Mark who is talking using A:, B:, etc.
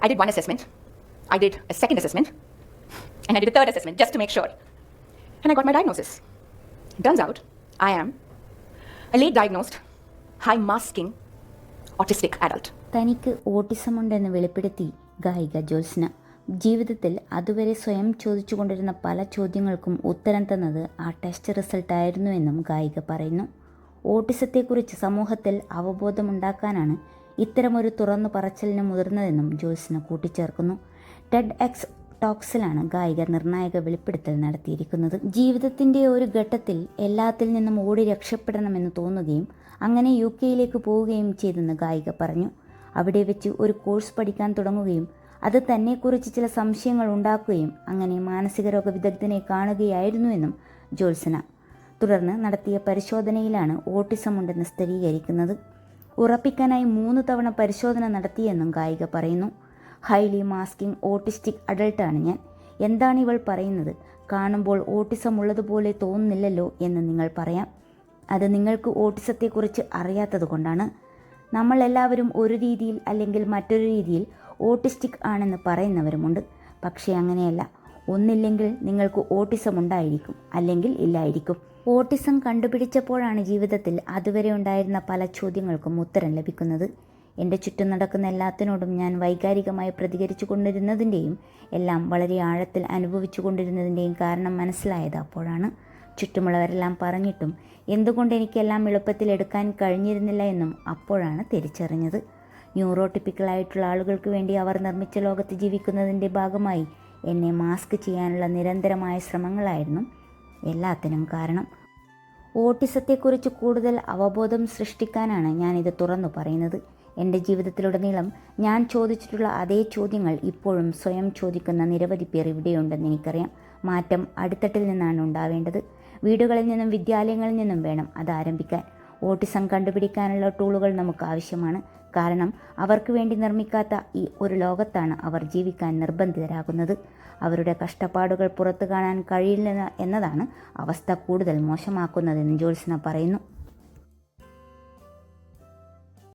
A: I did one assessment, I did a second assessment, and I did a third assessment just to make sure. And I got my diagnosis. Turns out I am a late diagnosed, high masking, autistic adult.
B: തനിക്ക് autism ഉണ്ടെന്ന് വെളിപ്പെടുത്തി ഗായിക ജ്യോത്സ്ന ജീവിതത്തിൽ അതുവരെ സ്വയം ചോദിച്ചുകൊണ്ടിരുന്ന പല ചോദ്യങ്ങൾക്കും ഉത്തരം തന്നത് ആ ടെസ്റ്റ് റിസൾട്ടായിരുന്നു എന്നും ഗായിക പറയുന്നു ഓട്ടിസത്തെക്കുറിച്ച് സമൂഹത്തിൽ അവബോധമുണ്ടാക്കാനാണ് ഇത്തരമൊരു തുറന്നു പറച്ചിലിന് മുതിർന്നതെന്നും ജോയ്സിന് കൂട്ടിച്ചേർക്കുന്നു. ടെഡ് എക്സ് ടോക്സിലാണ് ഗായിക നിർണായക വെളിപ്പെടുത്തൽ നടത്തിയിരിക്കുന്നത്. ജീവിതത്തിന്റെ ഒരു ഘട്ടത്തിൽ എല്ലാത്തിൽ നിന്നും ഓടി രക്ഷപ്പെടണമെന്ന് തോന്നുകയും അങ്ങനെ യു കെയിലേക്ക് പോവുകയും ചെയ്തെന്ന് ഗായിക പറഞ്ഞു. അവിടെ വെച്ച് ഒരു കോഴ്സ് പഠിക്കാൻ തുടങ്ങുകയും അത് തന്നെക്കുറിച്ച് ചില സംശയങ്ങൾ ഉണ്ടാക്കുകയും അങ്ങനെ മാനസിക രോഗ വിദഗ്ധനെ കാണുകയായിരുന്നുവെന്നും ജോത്സന തുടർന്ന് നടത്തിയ പരിശോധനയിലാണ് ഓട്ടിസം ഉണ്ടെന്ന് സ്ഥിരീകരിക്കുന്നത്. ഉറപ്പിക്കാനായി മൂന്ന് തവണ പരിശോധന നടത്തിയെന്നും ഗായിക പറയുന്നു. ഹൈലി മാസ്കിംഗ് ഓട്ടിസ്റ്റിക് അഡൾട്ടാണ് ഞാൻ. എന്താണ് ഇവൾ പറയുന്നത്? കാണുമ്പോൾ ഓട്ടിസം ഉള്ളതുപോലെ തോന്നുന്നില്ലല്ലോ എന്ന് നിങ്ങൾ പറയാം. അത് നിങ്ങൾക്ക് ഓട്ടിസത്തെക്കുറിച്ച് അറിയാത്തത് കൊണ്ടാണ് നമ്മൾ എല്ലാവരും ഒരു രീതിയിൽ അല്ലെങ്കിൽ മറ്റൊരു രീതിയിൽ ഓട്ടിസ്റ്റിക് ആണെന്ന് പറയുന്നവരുമുണ്ട്. പക്ഷേ അങ്ങനെയല്ല. ഒന്നില്ലെങ്കിൽ നിങ്ങൾക്ക് ഓട്ടിസം ഉണ്ടായിരിക്കും അല്ലെങ്കിൽ ഇല്ലായിരിക്കും. ഓട്ടിസം കണ്ടുപിടിച്ചപ്പോഴാണ് ജീവിതത്തിൽ അതുവരെ ഉണ്ടായിരുന്ന പല ചോദ്യങ്ങൾക്കും ഉത്തരം ലഭിക്കുന്നത്. എന്റെ ചുറ്റും നടക്കുന്ന എല്ലാത്തിനോടും ഞാൻ വൈകാരികമായി പ്രതികരിച്ചു കൊണ്ടിരുന്നതിന്റെയും എല്ലാം വളരെ ആഴത്തിൽ അനുഭവിച്ചു കൊണ്ടിരുന്നതിന്റെയും കാരണം മനസ്സിലായത് അപ്പോഴാണ് ചുറ്റുമുള്ളവരെല്ലാം പറഞ്ഞിട്ടും എന്തുകൊണ്ട് എനിക്കെല്ലാം എളുപ്പത്തിൽ എടുക്കാൻ കഴിഞ്ഞിരുന്നില്ല എന്നും അപ്പോഴാണ് തിരിച്ചറിഞ്ഞത്. ന്യൂറോട്ടിപ്പിക്കലായിട്ടുള്ള ആളുകൾക്ക് വേണ്ടി അവർ നിർമ്മിച്ച ലോകത്ത് ജീവിക്കുന്നതിന്റെ ഭാഗമായി എന്നെ മാസ്ക് ചെയ്യാനുള്ള നിരന്തരമായ ശ്രമങ്ങളായിരുന്നു എല്ലാത്തിനും കാരണം. ഓട്ടിസത്തെക്കുറിച്ച് കൂടുതൽ അവബോധം സൃഷ്ടിക്കാനാണ് ഞാനിത് തുറന്നു പറയുന്നത്. എന്റെ ജീവിതത്തിലുടനീളം ഞാൻ ചോദിച്ചിട്ടുള്ള അതേ ചോദ്യങ്ങൾ ഇപ്പോഴും സ്വയം ചോദിക്കുന്ന നിരവധി പേർ ഇവിടെയുണ്ടെന്ന് എനിക്കറിയാം. മാറ്റം അടിത്തട്ടിൽ നിന്നാണ് ഉണ്ടാവേണ്ടത്. വീടുകളിൽ നിന്നും വിദ്യാലയങ്ങളിൽ നിന്നും വേണം അത് ആരംഭിക്കാൻ. ഓട്ടിസം കണ്ടുപിടിക്കാനുള്ള ടൂളുകൾ നമുക്ക് ആവശ്യമാണ് കാരണം അവർക്ക് വേണ്ടി നിർമ്മിക്കാത്ത ഈ ഒരു ലോകത്താണ് അവർ ജീവിക്കാൻ നിർബന്ധിതരാകുന്നത്. അവരുടെ കഷ്ടപ്പാടുകൾ പുറത്തു കാണാൻ കഴിയില്ല എന്നതാണ് അവസ്ഥ കൂടുതൽ മോശമാക്കുന്നതെന്ന് ജോത്സ്ന പറയുന്നു.